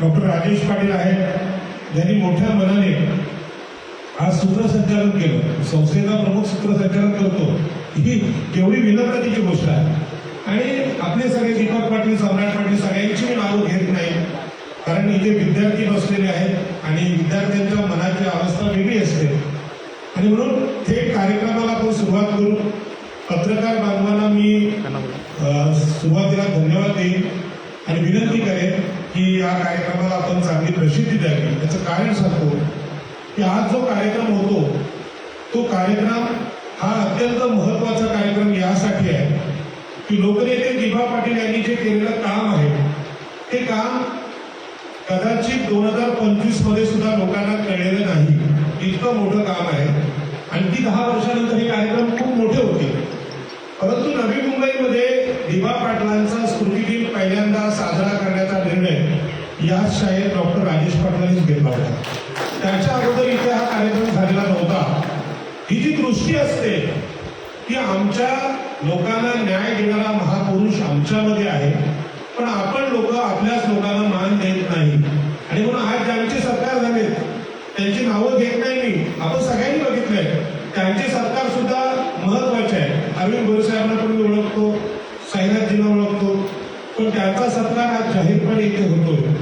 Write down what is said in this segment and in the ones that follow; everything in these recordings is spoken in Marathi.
डॉक्टर राजेश पाटील आहेत. ज्यांनी मोठ्या मनाने आज सूत्रसंचालन केलं. संस्थेचा प्रमुख सूत्रसंचालन करतो. ही केवढी विनम्रतेची गोष्ट आहे. आणि आपले सगळे दीपक पाटील सम्राट पाटील सगळ्यांची मी नावं घेत नाही. कारण इथे विद्यार्थी बसलेले आहेत आणि विद्यार्थ्यांच्या मनाची अवस्था वेगळी असते. आणि म्हणून थेट कार्यक्रमाला आपण सुरुवात करू. पत्रकार बांधवांना मी सुरुवातीला धन्यवाद देईन आणि विनंती करेन की या कार्यक्रमाला आपण चांगली प्रसिद्धी द्यावी. याचं कारण सांगतो. की आज जो कार्यक्रम होतो तो कार्यक्रम हा अत्यंत महत्त्वाचा कार्यक्रम यासाठी आहे. की लोकनेते दिभा पाटील यांनी जे केलेलं काम आहे ते काम कदाचित दोन हजार पंचवीसमध्ये सुद्धा लोकांना कळलेलं नाही. इतकं मोठं काम आहे. आणखी दहा वर्षानंतर हे कार्यक्रम खूप मोठे होते परंतु नवी मुंबईमध्ये दिबा पाटलांचा स्मृतिदिन पहिल्यांदा साजरा करण्याचा निर्णय या शाळेत डॉक्टर राजेश पाटलांनीच घेतला होता. त्याच्या अगोदर इथे हा कार्यक्रम झालेला नव्हता. ही जी दृष्टी असते की आमच्या लोकांना न्याय देणारा महापुरुष आमच्यामध्ये आहे. पण आपण लोक आपल्याच लोकांना मान देत नाही आणि म्हणून आज ज्यांचे सरकार झाले त्यांची नावं घेत नाही मी आपण सगळ्यांनी बघितलंय त्यांचे सरकार सुद्धा महत्त्वाचे आहे अरविंद गोरसाहेबांना पण मी ओळखतो साईनाथजींना ओळखतो पण त्यांचा सत्कार आज जाहीरपणे इथे होतोय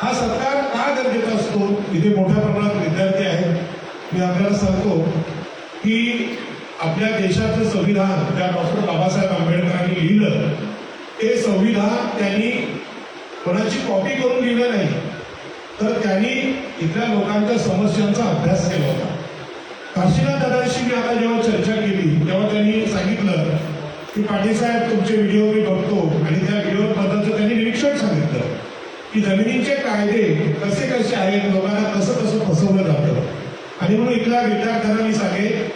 हा सत्कार का गरजेचा असतो इथे मोठ्या प्रमाणात विद्यार्थी आहेत. मी आपल्याला सांगतो की आपल्या देशाचं संविधान त्या डॉक्टर बाबासाहेब आंबेडकरांनी लिहिलं ते संविधान त्यांनी कोणाची कॉपी करून लिहिलं नाही. तर त्यांनी इथल्या लोकांच्या समस्यांचा अभ्यास केला होता. काशीनाथ दादांशी मी आता जेव्हा चर्चा केली तेव्हा त्यांनी सांगितलं की पाटील साहेब तुमचे व्हिडिओ मी बघतो आणि की जमिनीचे कायदे कसे कसे आहेत लोकांना कसं कसं फसवलं जातं. आणि म्हणून इथल्या विद्यार्थ्यांना मी सांगेन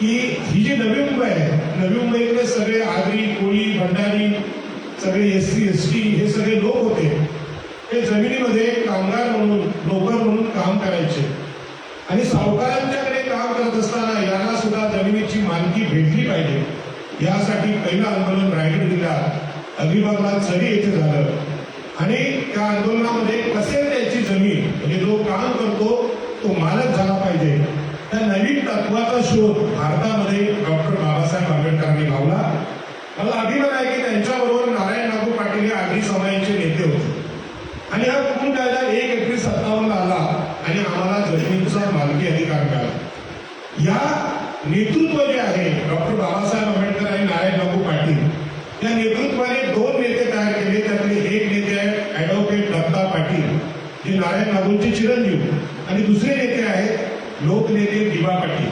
की ही जी नवी मुंबई आहे नवी मुंबईतले सगळे आगरी कोळी भंडारी सगळे एस सी एस टी हे सगळे लोक होते. ते जमिनीमध्ये कामगार म्हणून नोकर म्हणून काम करायचे. आणि सावकारांच्याकडे काम करत असताना यांना सुद्धा जमिनीची मालकी भेटली पाहिजे. यासाठी पहिलं आंदोलन रायगड जिल्ह्यात अलिबागला चरी येथे झालं. आणि त्या आंदोलनामध्ये कसे त्याची जमीन. म्हणजे जो काम करतो तो मालक झाला पाहिजे. त्या नवीन तत्वाचा शोध भारतामध्ये डॉक्टर बाबासाहेब आंबेडकरांनी लावला. मला अभिमान आहे की त्यांच्याबरोबर नारायण नागू पाटील हे आगरी समाजाचे नेते होते. आणि हा कुटुंब कायदा एक एप्रिल सत्तावन्न आला आणि आम्हाला जमिनीचा मालकी अधिकार मिळाला. या नेतृत्व जे आहे डॉक्टर बाबासाहेब आंबेडकर आणि नारायण नागू पाटील या नेतृत्वाने दोन हे नारायण बाबूंचे चिरंजीव. आणि दुसरे नेते आहेत लोकनेते दिवा पाटील.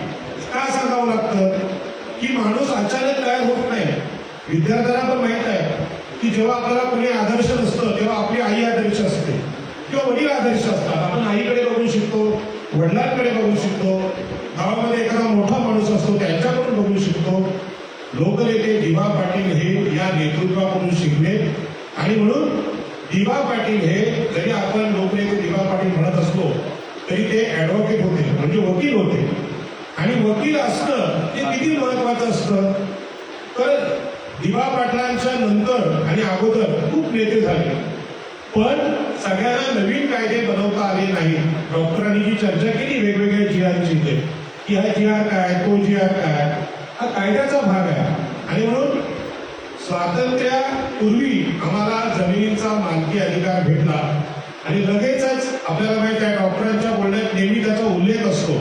का सांगावं लागतं? की माणूस अचानक तयार होत नाही. विद्यार्थ्यांना पण माहीत आहे की जेव्हा आपल्याला कोणी आदर्श नसतं तेव्हा आपली आई आदर्श असते. किंवा वडील आदर्श असतात. आपण आईकडे बघू शकतो वडिलांकडे बघू शकतो. गावामध्ये एखादा मोठा माणूस असतो त्यांच्याकडून बघू शकतो. लोकनेते दिवा पाटील हे या नेतृत्वाकडून शिकले आणि म्हणून दिवा पाटील हे जरी आपण लोकनेते दिवा पाटील म्हणत असलो तरी ते ऍडव्होकेट होते म्हणजे वकील होते. आणि वकील असणं हे किती महत्वाचं असतं? तर दिवा पाटलांच्या नंतर आणि अगोदर खूप नेते झाले. पण सगळ्यांना नवीन कायदे बनवता आले नाही डॉक्टरांनी जी चर्चा केली वेगवेगळ्या जिहांची इथे की हा जिहार काय तो जिहार काय हा कायद्याचा भाग आहे. आणि म्हणून स्वातंत्र्यापूर्वी आम्हाला जमिनीचा मालकी अधिकार भेटला. आणि लगेचच आपल्याला माहीत आहे डॉक्टरांच्या बोलण्यात नेहमी त्याचा उल्लेख असतो.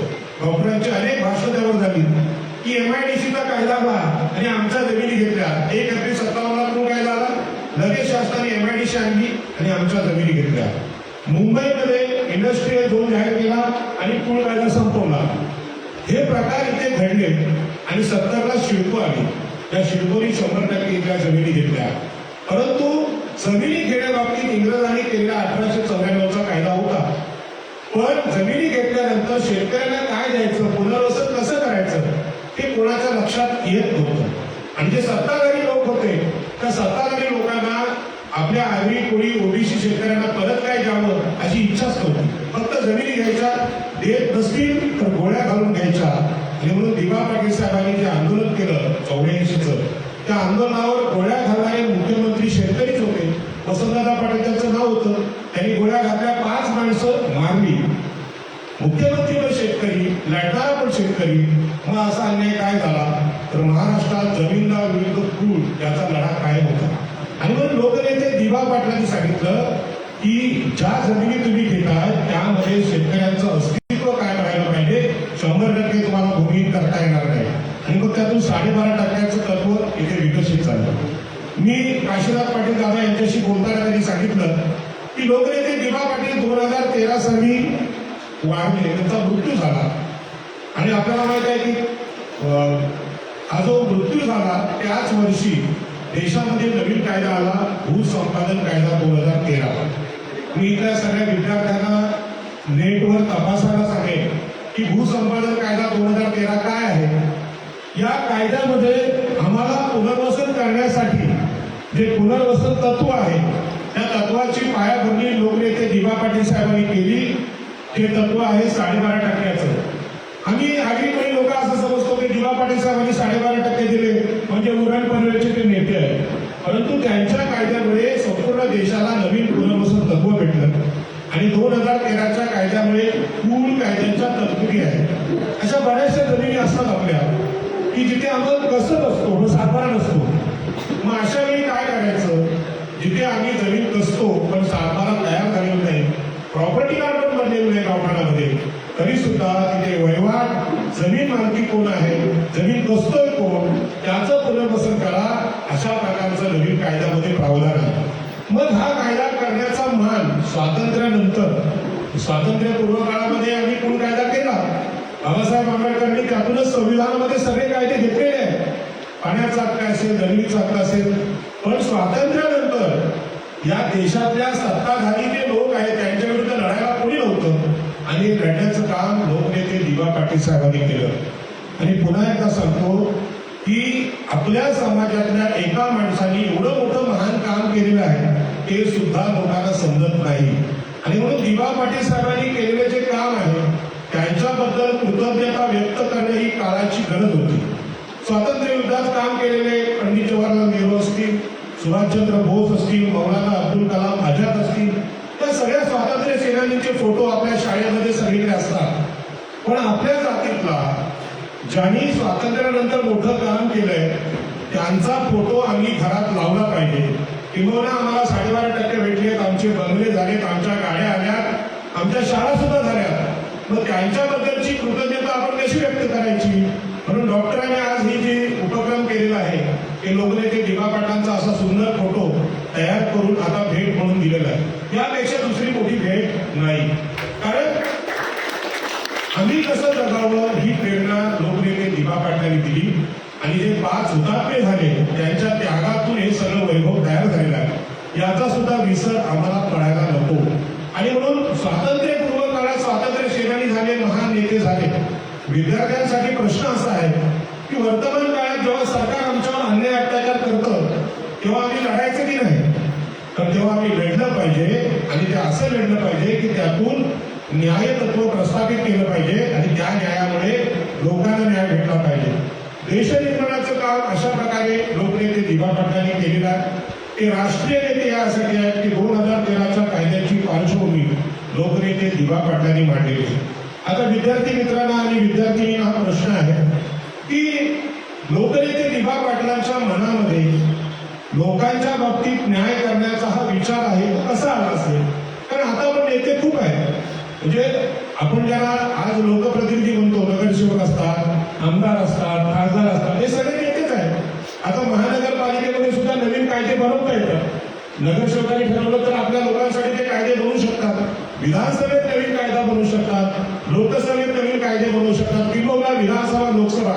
डॉक्टरांची अनेक भाषणं त्यावर झाली. की एम आय डी सीचा कायदा आला आणि आमच्या जमिनी घेतल्या. एक एप्रिल सत्तावन्नला तो कायदा आला लगेच शासनाने एमआयडीसी आणली आणि आमच्या जमिनी घेतल्या. मुंबईमध्ये इंडस्ट्रीयल झोन जाहीर केला आणि पूल कायदा संपवला. हे प्रकार इथे घडले आणि सत्तरला शिडको आली. त्या शिडकोनी शंभर टक्के इथल्या जमिनी घेतल्या. परंतु जमिनी घेण्याबाबतीत इंग्रजांनी केलेला अठराशे चौऱ्याण्णवचा कायदा होता. पण जमिनी घेतल्यानंतर शेतकऱ्यांना काय द्यायचं पुनर्वसन कसं करायचं हे कोणाच्या लक्षात येत नव्हतं. आणि जे सत्ताधारी लोक होते त्या सत्ताधारी लोकांना आपल्या आगरी कोळी ओबीसी शेतकऱ्यांना परत काय द्यावं अशी इच्छाच नव्हती. फक्त जमिनी घ्यायच्या देत नसतील तर गोळ्या घालून घ्यायच्या. आणि म्हणून दिवा पाटील साहेबांनी जे आंदोलन केलं चौऱ्याऐंशीच त्या आंदोलनावर गोळ्या घालणारे मुख्यमंत्री शेतकरीच होते. वसंतदादा पाटील त्यांचं नाव होतं. त्यांनी गोळ्या घातल्या पाच माणसं मारली. मुख्यमंत्री पण शेतकरी लढणारा पण शेतकरी. मग असा अन्याय काय झाला? तर महाराष्ट्रात जमीनदार विरुद्ध क्रूड याचा लढा कायम होता. आणि मग लोकनेते दिवा पाटलांनी सांगितलं की ज्या जमिनी तुम्ही घेताय त्यामध्ये शेतकऱ्यांचं अस्तित्व त्यातून साडेबारा टक्क्याचं तत्व इथे विकसित झालं. मी काशीनाथ पाटील दादा यांच्याशी बोलताना त्यांनी सांगितलं की लोकनेते दिवा पाटील दोन हजार तेरा साली वाढले त्यांचा मृत्यू झाला. आणि आपल्याला माहीत आहे की हा जो मृत्यू झाला त्याच वर्षी देशामध्ये नवीन कायदा आला भूसंपादन कायदा दोन हजार तेरा. मी इथल्या सगळ्या विद्यार्थ्यांना नेटवर तपासायला सांगेन की भूसंपादन कायदा दोन हजार तेरा काय आहे? या कायद्यामध्ये आम्हाला पुनर्वसन करण्यासाठी जे पुनर्वसन तत्व आहे त्या तत्वाची पायाभरणी लोकनेते दिवा पाटील साहेबांनी केली. ते तत्व आहे साडेबारा टक्क्याचं. आम्ही आगरीकडे लोक असं समजतो की दिवा पाटील साहेबांनी साडेबारा टक्के दिले म्हणजे उरण पनवेलचे ते नेते आहेत. परंतु त्यांच्या कायद्यामुळे संपूर्ण देशाला नवीन पुनर्वसन तत्व भेटलं. आणि दोन हजार तेराच्या कायद्यामुळे मूळ कायद्यांच्या तरतुदी आहेत. अशा बऱ्याचशा जमिनी असतात आपल्या. की जिथे आम्हाला कसं नसतो मग सातबारा नसतो. मग अशा वेळी काय करायचं? जिथे आम्ही जमीन कसतो पण सातबारा तयार झालेला नाही प्रॉपर्टी कार्ड पण बनलेलं नाही गावठाणामध्ये तरी सुद्धा तिथे वहिवाट जमीन मालकी कोण आहे जमीन कसतोय कोण त्याचं पुनर्वसन करा अशा प्रकारचं नवीन कायद्यामध्ये प्रावधान आहे मग हा कायदा करण्याचा मान स्वातंत्र्यानंतर स्वातंत्र्यपूर्व काळामध्ये आम्ही कोण कायदा केला? बाबासाहेब आंबेडकरांनी त्यातूनच संविधानामध्ये सगळे कायदे घेतलेले आहेत. पाण्याचा हक्क असेल जमिनीचा हक्क असेल पण स्वातंत्र्यानंतर या देशातल्या सत्ताधारी जे लोक आहेत त्यांच्या विरुद्ध लढायला कोणी नव्हतं. आणि हे लढण्याचं काम लोकनेते दिवा पाटील साहेबांनी केलं. आणि पुन्हा एकदा सांगतो की आपल्या समाजातल्या एका माणसाने एवढं मोठं महान काम केलेलं आहे ते सुद्धा लोकांना समजत नाही. आणि म्हणून दिवा पाटील साहेबांनी केलेले जे काम आहे त्यांच्याबद्दल कृतज्ञता व्यक्त करणे ही काळाची गरज होती. स्वातंत्र्य युद्धात काम केलेले पंडित जवाहरलाल नेहरू असतील सुभाषचंद्र बोस असतील मौलाना अब्दुल कलाम आझाद असतील त्या सगळ्या स्वातंत्र्य सेनानीचे फोटो आपल्या शाळेमध्ये सगळीकडे असतात. पण आपल्या जातीतला ज्यांनी स्वातंत्र्यानंतर मोठं काम केलंय त्यांचा फोटो आम्ही घरात लावला पाहिजे. किंवा आम्हाला साडेबारा टक्के भेटलेत आमचे बंगले झालेत आमच्या गाड्या आल्यात आमच्या शाळा सुद्धा झाल्यात. मग त्यांच्याबद्दलची कृतज्ञता आपण कशी व्यक्त करायची? म्हणून डॉक्टरांनी आज ही जी उपक्रम केलेला आहे ते लोकनेते दिवा पाटांचा असा सुंदर फोटो तयार करून आता भेट म्हणून दिलेला आहे. यापेक्षा दुसरी मोठी भेट नाही. कारण आम्ही कसं जगावं ही प्रेरणा लोकनेते दिबा पाटलांनी दिली. आणि जे पाच हुतात्मे झाले त्यांच्या त्यागातून हे सगळं वैभव तयार झालेलं आहे. याचा सुद्धा विसर आम्हाला पडायला नको. आणि म्हणून स्वातंत्र्य काळात स्वातंत्र्य सेनानी झाले महान नेते झाले विद्यार्थ्यांसाठी प्रश्न असा आहे की वर्तमान काळात जेव्हा सरकार आमच्यावर अन्याय अत्याचार करतं तेव्हा आम्ही लढायचं की नाही? तर तेव्हा आम्ही लढलं पाहिजे आणि ते असं लढलं पाहिजे की त्यातून न्याय तत्व प्रस्थापित केलं पाहिजे आणि त्या न्यायामुळे लोकांना न्याय भेटला पाहिजे. देशनिर्माणाचं काम अशा प्रकारे लोकनेते दिभा पाटलांनी केलेलं आहे. ते राष्ट्रीय नेते यासाठी आहेत की दोन हजार तेराच्या कायद्याची पार्श्वभूमी लोकनेते दिभा पाटलांनी मांडलेली आहे. आता विद्यार्थी मित्रांना आणि विद्यार्थिनींना हा प्रश्न आहे की लोकनेते दिभा पाटलांच्या मनामध्ये लोकांच्या बाबतीत न्याय करण्याचा हा विचार आहे कसा आला असेल? कारण आता आपण नेते खूप आहेत. म्हणजे आपण ज्यांना आज लोकप्रतिनिधी म्हणतो नगरसेवक असतात आमदार असतात खासदार असतात हे सगळे नेतेच आहेत. आता महानगरपालिकेमध्ये सुद्धा नवीन कायदे बनवता येतात. नगरसेवकांनी ठरवलं तर आपल्या लोकांसाठी ते कायदे बनवू शकतात. विधानसभेत नवीन कायदा बनवू शकतात लोकसभेत नवीन कायदे बनवू शकतात किंवा विधानसभा लोकसभा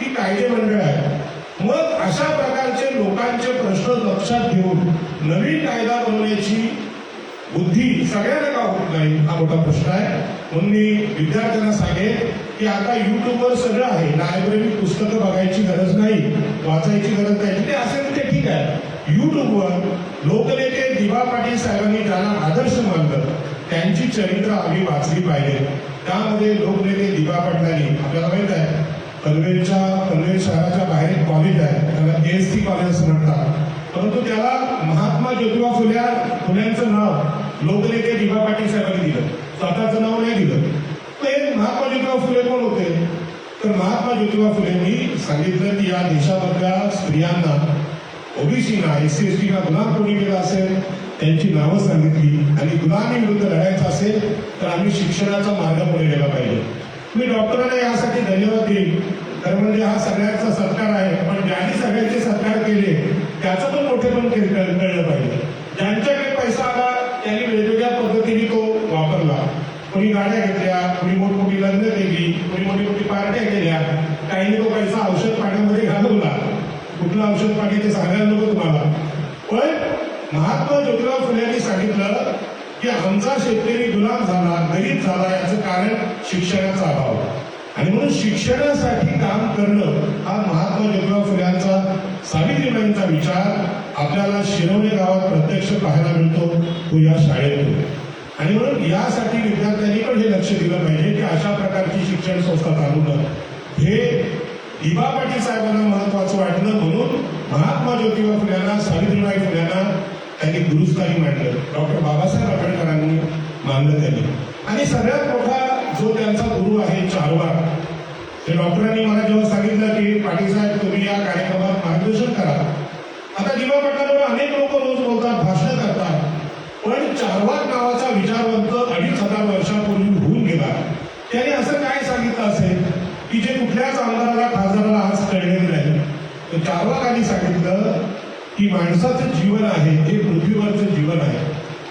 ही कायदे मंडळ आहे मग अशा प्रकारचे लोकांचे प्रश्न लक्षात घेऊन नवीन कायदा बनवण्याची बुद्धी सगळ्यांना का होत नाही? हा मोठा प्रश्न आहे. म्हणून मी विद्यार्थ्यांना सांगेन की आता युट्यूबवर सगळं आहे. लायब्ररी पुस्तकं बघायची गरज नाही वाचायची गरज नाही. ते असेल ते ठीक आहे. युट्यूबवर लोकनेते दिवा पाटील साहेबांनी ज्याला आदर्श मानलं त्यांची चरित्र आम्ही वाचली पाहिजे. त्यामध्ये लोकनेते दिवा पाटलांनी आपल्याला माहीत आहे पनवेलच्या पनवेल शहराच्या बाहेर एक कॉलेज आहे त्याला एस सी कॉलेज असं म्हणतात. परंतु त्याला महात्मा ज्योतिबा फुल्या फुल्यांचं नाव लोकनेते दिवा पाटील साहेबांनी दिलं. स्वतःचं नाव नाही दिलं. तर महात्मा ज्योतिबा फुले कोण होते? तर महात्मा ज्योतिबा फुलेंनी सांगितलं की या देशामधल्या स्त्रियांना ओबीसीना एस सी एस टीला गुन्हा कोणी केला असेल? त्यांची नावं सांगितली. आणि गुलामी विरुद्ध लढायचं असेल तर आम्ही शिक्षणाचा मार्ग पुढे गेला पाहिजे. मी डॉक्टरांना यासाठी धन्यवाद देईन. खरं म्हणजे हा सगळ्यांचा सत्कार आहे पण ज्यांनी सगळ्यांचे सत्कार केले त्याचं पण मोठे पण कळलं पाहिजे. ज्यांच्याकडे पैसा आला त्यांनी वेगवेगळ्या पद्धतीने तो वापरला. कोणी गाड्या घेतल्या कोणी मोठमोठी लग्न केली कोणी मोठी मोठी पार्ट्या केल्या. काहींनी तो पैसा औषध पाण्यामध्ये घालवला. कुठलं औषध पाणी ते सांगायला नको तुम्हाला. पण महात्मा ज्योतिराव फुले यांनी सांगितलं की आमचा शेतकरी गुलाम झाला गरीब झाला याचं कारण शिक्षणाचा अभाव. आणि म्हणून शिक्षणासाठी काम करणं हा महात्मा ज्योतिराव फुल्यांचा सावित्रीबाईंचा विचार आपल्याला शिरवणे गावात प्रत्यक्ष पाहायला मिळतो तो या शाळेत आणि म्हणून यासाठी विद्यार्थ्यांनी पण हे लक्ष दिलं पाहिजे की अशा प्रकारची शिक्षण संस्था चालवणं हे दिबा पाटील साहेबांना महत्वाचं वाटलं म्हणून महात्मा ज्योतिबा फुल्यांना सावित्रीबाई फुल्यांना त्यांनी गुरुस्थानी मांडलं. डॉक्टर बाबासाहेब आंबेडकरांनी मानलं त्यांनी. आणि सगळ्यात मोठा जो त्यांचा गुरु आहे चारवार ते डॉक्टरांनी मला जेव्हा सांगितलं की पाटील साहेब तुम्ही या कार्यक्रमात मार्गदर्शन करा. आता दिबा पाटलांवर अनेक लोक रोज बोलतात भाषण करतात. पण चारवाक नावाचा विचारवंत अडीच हजार वर्षापूर्वी होऊन गेला. त्याने असं काय सांगितलं असेल? की जे कुठल्याच आमदाराला खासदाराला आज कळलेलं नाही. तर चारवाकांनी सांगितलं की माणसाचं जीवन आहे हे पृथ्वीवरचं जीवन आहे.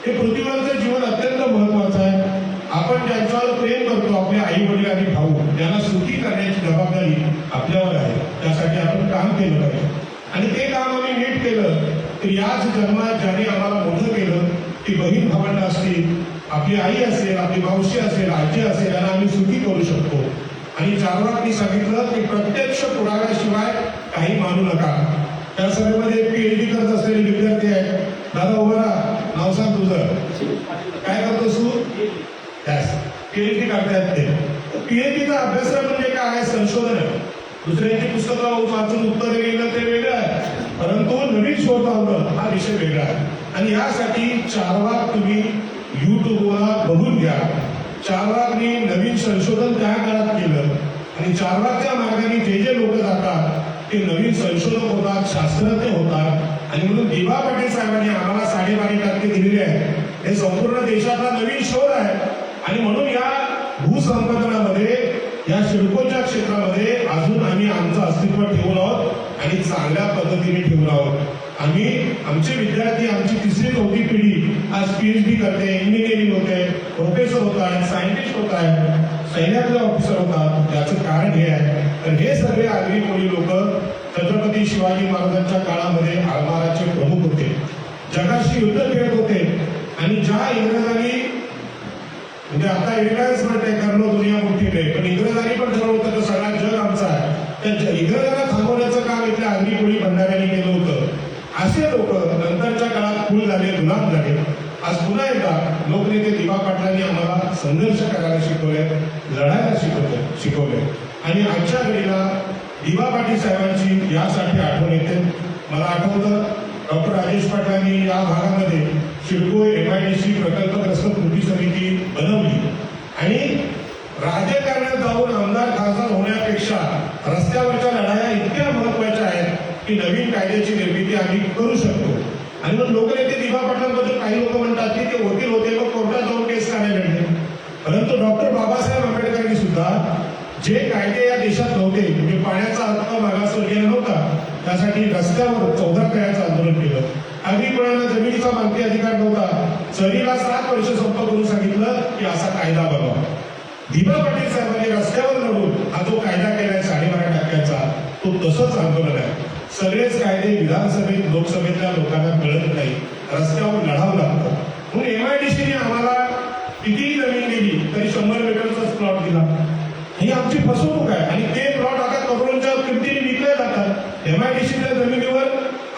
हे पृथ्वीवरचं जीवन अत्यंत महत्वाचं आहे. आपण ज्यांच्यावर प्रेम करतो आपले आई वडील आणि भाऊ त्यांना सुखी करण्याची जबाबदारी आपल्यावर आहे. त्यासाठी आपण काम केलं पाहिजे. आणि ते काम आम्ही नीट केलं तर याच जन्मात ज्याने आम्हाला मोठं केलं ती बहीण भावंड असतील आपली आई असेल आपली मावशी असेल आजी असेल यांना आम्ही सुखी करू शकतो. आणि चारवाकनी सांगितलं की प्रत्यक्ष पुराव्याशिवाय काही मानू नका. त्या सभेमध्ये पीएचडी करत असलेले विद्यार्थी आहेत. दादा उभा राहा. नाव सांग तुझं. काय करतोस तू? पीएचडी करतायत ते. पीएचडीचा अभ्यासक्रम म्हणजे काय आहे? संशोधन. दुसऱ्यांची पुस्तकं वाचून उत्तर लिहिलं ते वेगळं आहे. परंतु नवीन शोध लावणं हा विषय वेगळा आहे. आणि यासाठी चारवाक तुम्ही युट्यूबला बघून घ्या. चारवाकनी नवीन संशोधन त्या काळात केलं. आणि चारवाकच्या मार्गाने जे जे लोक जातात ते नवीन संशोधक होतात शास्त्रज्ञ होतात. आणि म्हणून दिवा पाटील साहेबांनी आम्हाला साडेबारा टक्के दिलेले आहे हे संपूर्ण देशातला नवीन शोध आहे. आणि म्हणून या भूसंपादनामध्ये या शिडकोच्या क्षेत्रामध्ये अजून आम्ही आमचं अस्तित्व ठेवून आहोत आणि चांगल्या पद्धतीने ठेवून आहोत. आम्ही आमचे विद्यार्थी आमची तिसरी चौथी पिढी आज पीएचडी करते इंजिनिअरिंग होते प्रोफेसर होत आहेत सायंटिस्ट होत आहेत सैन्यातले ऑफिसर होतात. याचं कारण हे आहे. तर हे सगळे आगरी कोळी लोक छत्रपती शिवाजी महाराजांच्या काळामध्ये आरमाराचे प्रमुख होते. जगाशी युद्ध खेळत होते. आणि ज्या इंग्रजांनी म्हणजे आता इंग्रज म्हणते कर्ण दुनिया मोठी नाही पण इंग्रजांनी पण ठरवलं होतं सगळा जग आमचा आहे. त्या इंग्रजांना थांबवण्याचं काम इथल्या आगरी कोळी भंडाऱ्यांनी केलं होतं. असे लोक नंतरच्या काळात फुल झाले गुलाम झाले. आज पुन्हा एकदा लोकनेते दिबा पाटलांनी आम्हाला संघर्ष करायला शिकवले लढायला शिकवले शिकवले आणि आजच्या घडीला दिवा पाटील साहेबांची यासाठी आठवण येते. मला आठवतं डॉक्टर राजेश पाटलांनी या भागामध्ये CIDCO M I D C प्रकल्पग्रस्त कृती समिती बनवली. आणि राजकारणात जाऊन आमदार खासदार होण्यापेक्षा रस्त्यावरच्या लढाया इतक्या महत्त्वाच्या आहेत की नवीन कायद्याची निर्मिती आम्ही करू शकतो. आणि मग लोकनेते दिवा पाटलांबद्दल काही लोक म्हणतात की ते वकील होते मग कोर्टात जाऊन केस काढायला परंतु डॉक्टर बाबासाहेब आंबेडकरांनी सुद्धा जे कायदे या देशात नव्हते म्हणजे पाण्याचा हक्क गेला नव्हता त्यासाठी रस्त्यावर चौदा करायचं आंदोलन केलं. अग्निपुरांना जमिनीचा मालकी अधिकार नव्हता. सरीला सात वर्ष संप करून सांगितलं की असा कायदा बनवा. दिबा पाटील साहेबांनी रस्त्यावर लढून हा जो कायदा केलाय साडेबारा टक्क्याचा तो तसंच आंदोलन आहे. सगळेच कायदे विधानसभेत लोकसभेतल्या लोकांना कळत नाही. रस्त्यावर लढावं लागतं. म्हणून एमआयडीसीने आम्हाला कितीही जमीन दिली तरी शंभर मीटरचाच प्लॉट दिला. ही आमची फसवणूक आहे. आणि ते प्लॉट आता करोडोंच्या किमतीने विकले जातात. एमआयडीसीच्या जमिनीवर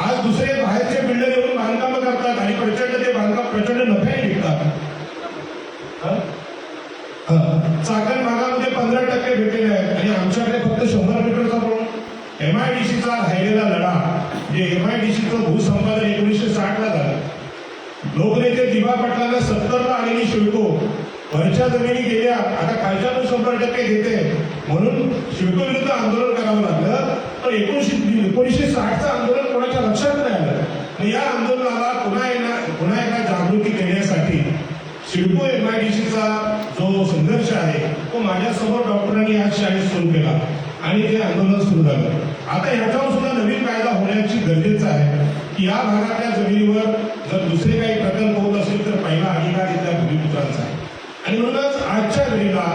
आज दुसरे बाहेरचे बिल्डर येऊन बांधकामं करतात आणि प्रचंड ते बांधकाम प्रचंड नफ्याने विकतात. चाकण भागामध्ये पंधरा टक्के भेटलेले आहेत. आणि आमच्याकडे फक्त शंभर मीटरचा प्लॉट एमआयडीसीचा राहिलेला लढा जे एमआयडीसीचं भूसंपादन एकोणीसशे साठ ला झालं. लोकनेते दिवा पाटलांना सत्तरला आलेली शिवतो वरच्या जमिनी गेल्या आता खालच्या पण शंभर टक्के घेते. म्हणून शिडको आंदोलन करावं लागलं. पण एकोणीशे एकोणीसशे साठचं आंदोलन कोणाच्या लक्षात नाही आलं. या आंदोलनाला पुन्हा येणार पुन्हा एकदा जागृती देण्यासाठी सिडको एमआयडीसीचा जो संघर्ष आहे तो माझ्यासमोर डॉक्टरांनी आज शाळेत सुरू केला. आणि ते आंदोलन सुरू झालं. आता ह्याच्यावर सुद्धा नवीन कायदा होण्याची गरजेचं आहे. की या भागातल्या जमिनीवर जर दुसरे काही प्रकल्प होत असेल तर पहिला अधिकार इथल्या भूमिपुत्रांचा आहे आणि म्हणूनच आजच्या घडीला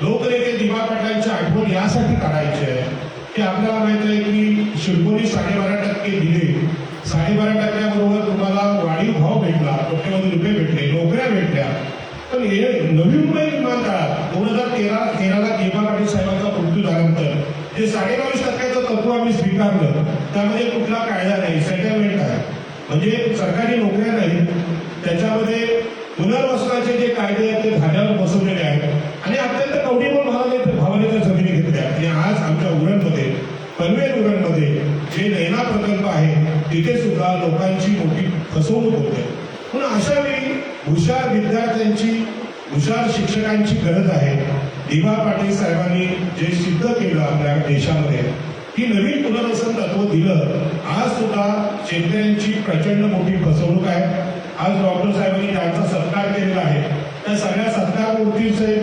लोकनेते दिवा पाटलांची आठवण यासाठी काढायची आहे की आपल्याला माहीत आहे की शिडकोनी साडेबारा टक्के दिले. साडेबारा टक्क्याबरोबर तुम्हाला वाढीव भाव भेटला कोट्यवधी रुपये भेटले नोकऱ्या भेटल्या. पण हे नवी मुंबई विमानतळात दोन हजार तेरा तेराला केबा पाटील साहेबांचा मृत्यू झाल्यानंतर जे साडेबावीस टक्क्याचं तत्व आम्ही स्वीकारलं त्यामध्ये कुठला कायदा नाही सेटलमेंट आहे. म्हणजे सरकारी नोकऱ्या नाही त्याच्यामध्ये पुनर्वसनाचे जे कायदे आहेत ते धाग्यावर बसवलेले आहेत आणि अत्यंत कवडीमोल भावाने भावाने त्या जमिनी घेतल्या आणि आज आमच्या उरणमध्ये पनवेल उरणमध्ये जे नैना प्रकल्प आहे तिथे सुद्धा लोकांची मोठी फसवणूक होते. म्हणून अशा वेळी हुशार विद्यार्थ्यांची हुशार शिक्षकांची गरज आहे. दिवा पाटील साहेबांनी जे सिद्ध केलं आपल्या देशामध्ये की नवीन पुनर्वसन तत्व दिलं आज सुद्धा शेतकऱ्यांची प्रचंड मोठी फसवणूक आहे. आज डॉक्टर साहेबांनी त्यांचा सत्कार केलेला आहे त्या सगळ्या सत्कारमूर्तीचे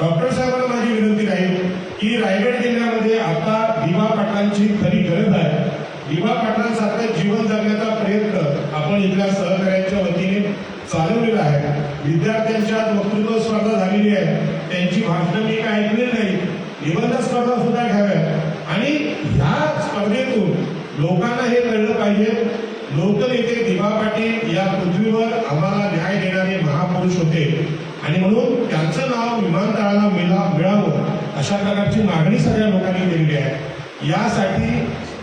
डॉक्टर साहेबांना माझी विनंती राहील की रायगड जिल्ह्यामध्ये आता दिवा पाटलांची खरी गरज आहे. दिवा पाटलांसारखं जीवन जगण्याचा प्रयत्न आपण इथल्या सहकार्यांच्या वतीने चालवलेला आहे. विद्यार्थ्यांच्या वक्तृत्व स्पर्धा झालेली आहे. त्यांची भाषणं मी काय ऐकलेली नाही. निबंध स्पर्धा सुद्धा घ्याव्या आणि ह्या स्पर्धेतून लोकांना हे कळलं पाहिजे लोकनेते दिवा पाटील या पृथ्वीवर आम्हाला न्याय देणारे महापुरुष होते. आणि म्हणून त्यांचं नाव विमानतळाला मिळा मिळावं अशा प्रकारची मागणी सगळ्या लोकांनी केलेली आहे. यासाठी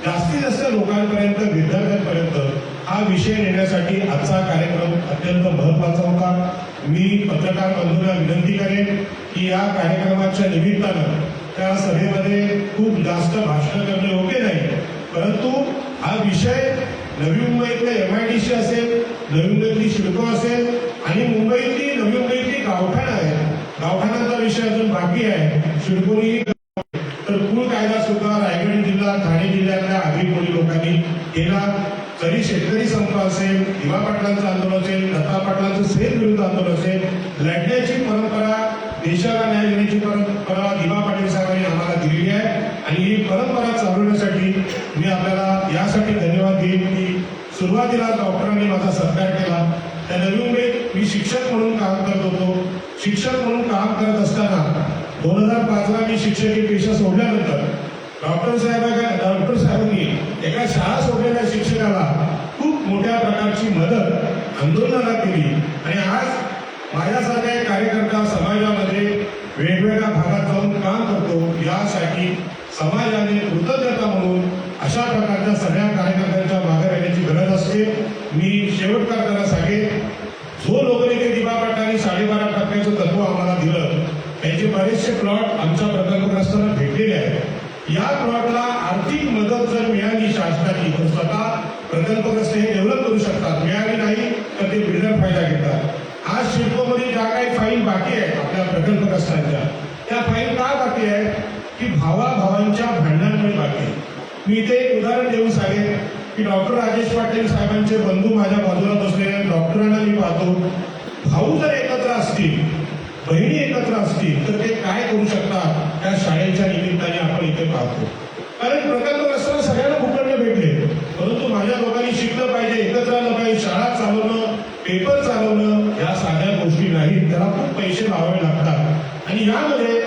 जास्तीत जास्त लोकांपर्यंत विद्यार्थ्यांपर्यंत हा विषय नेण्यासाठी आजचा कार्यक्रम अत्यंत महत्त्वाचा होता. मी पत्रकार बंधूंना विनंती करेन की या कार्यक्रमाच्या निमित्तानं त्या सभेमध्ये खूप जास्त भाषण करणे योग्य नाही. परंतु हा विषय नवी मुंबईतल्या एम आय डी सी असेल नवी मुंबईतली शिल्पो असेल आणि मुंबईतली नवी मुंबईतली गावठाण आहे गावठाणाचा विषय अजून बाकी आहे. शिडकोनी तर कुळ कायदा सुद्धा रायगड जिल्हा ठाणे जिल्ह्यातल्या आधी कोणी लोकांनी केला तरी शेतकरी संप असेल दिवा पाटलांचं आंदोलन असेल दत्ता पाटलांचं सेल विरुद्ध आंदोलन असेल लढण्याची परंपरा देशाला न्याय देण्याची परंपरा दिवा पाटील साहेबांनी आम्हाला दिलेली आहे. आणि ही परंपरा चालवण्यासाठी मी आपल्याला यासाठी धन्यवाद देईन की सुरुवातीला डॉक्टरांनी माझा सत्कार केला. त्या नवी मुंबईत मी शिक्षक म्हणून काम करत होतो. शिक्षक म्हणून काम करत असताना दोन हजार पाचला मी शिक्षकी डॉक्टर साहेबांना डॉक्टर साहेबांनी एका शाळा सोडलेल्या शिक्षकाला खूप मोठ्या प्रकारची मदत आंदोलनाला केली. आणि आज माझ्यासारख्या एक कार्यकर्ता समाजामध्ये वेगवेगळ्या भागात जाऊन काम करतो यासाठी समाजाने कृतज्ञता म्हणून अशा प्रकारच्या सगळ्या कार्यकर्त्यांच्या मागे राहण्याची गरज असते. मी शेवट करताना सांगेन जो लोकनेते दिवा पाटलांनी साडेबारा टक्क्याचं तत्व आम्हाला दिलं त्यांचे बरेचसे प्लॉट आमच्या प्रकल्पग्रस्तांना भेटलेले आहेत. या प्लॉटला आर्थिक मदत जर मिळाली शासनाची तर स्वतः प्रकल्पग्रस्त हे डेव्हलप करू शकतात. मिळाली नाही तर ते बिल्डर फायदा घेतात. आज शिल्पमध्ये ज्या काही फाईल बाकी आहेत आपल्या प्रकल्पग्रस्तांच्या त्या फाईल का बाकी आहेत? की भावाभावांच्या भांडणांमुळे बाकी मी इथे एक उदाहरण देऊन सांगेन की डॉक्टर राजेश पाटील साहेबांचे बंधू माझ्या बाजूला बसलेले डॉक्टरांना मी पाहतो भाऊ जर एकत्र असतील बहिणी एकत्र असतील तर ते काय करू शकतात? त्या शाळेच्या निमित्ताने आपण इथे पाहतो. कारण प्रकल्पग्रस्तांना सगळ्यांना भूखंड भेटले. परंतु माझ्या लोकांनी शिकलं पाहिजे एकत्र आलं पाहिजे शाळा चालवणं पेपर चालवणं या साध्या गोष्टी नाहीत त्याला खूप पैसे लावावे लागतात. आणि यामध्ये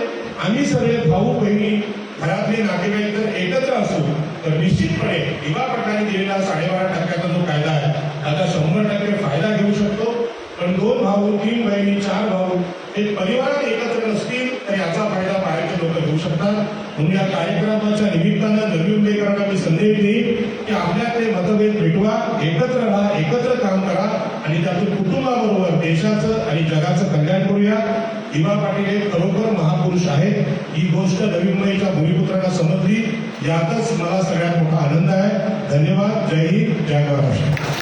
आम्ही सगळे भाऊ बहिणी घरातले नातेवाईक जर एकत्र असू तर निश्चितपणे दिवा प्रकारे दिलेला साडेबारा टक्क्याचा जो कायदा आहे त्याचा शंभर टक्के फायदा घेऊ शकतो. पण दोन भाऊ तीन बहिणी चार भाऊ हे परिवारात एकत्र नसतील तर याचा फायदा बाहेरचे लोक घेऊ शकतात. म्हणून या कार्यक्रमाच्या निमित्तानं नवी मुंबईकरांना मी संदेश देईन की आपल्याकडे मतभेद मिटवा एकत्र राहा एकत्र काम करा आणि त्यातून कुटुंबाबरोबर देशाचं आणि जगाचं कल्याण करूया. इमा पाटील हे खरोखर महापुरुष आहेत. ही गोष्ट नवी मुंबईच्या भूमिपुत्रांना समजली. यातच मला सगळ्यात मोठा आनंद आहे. धन्यवाद. जय हिंद. जय महाराष्ट्र.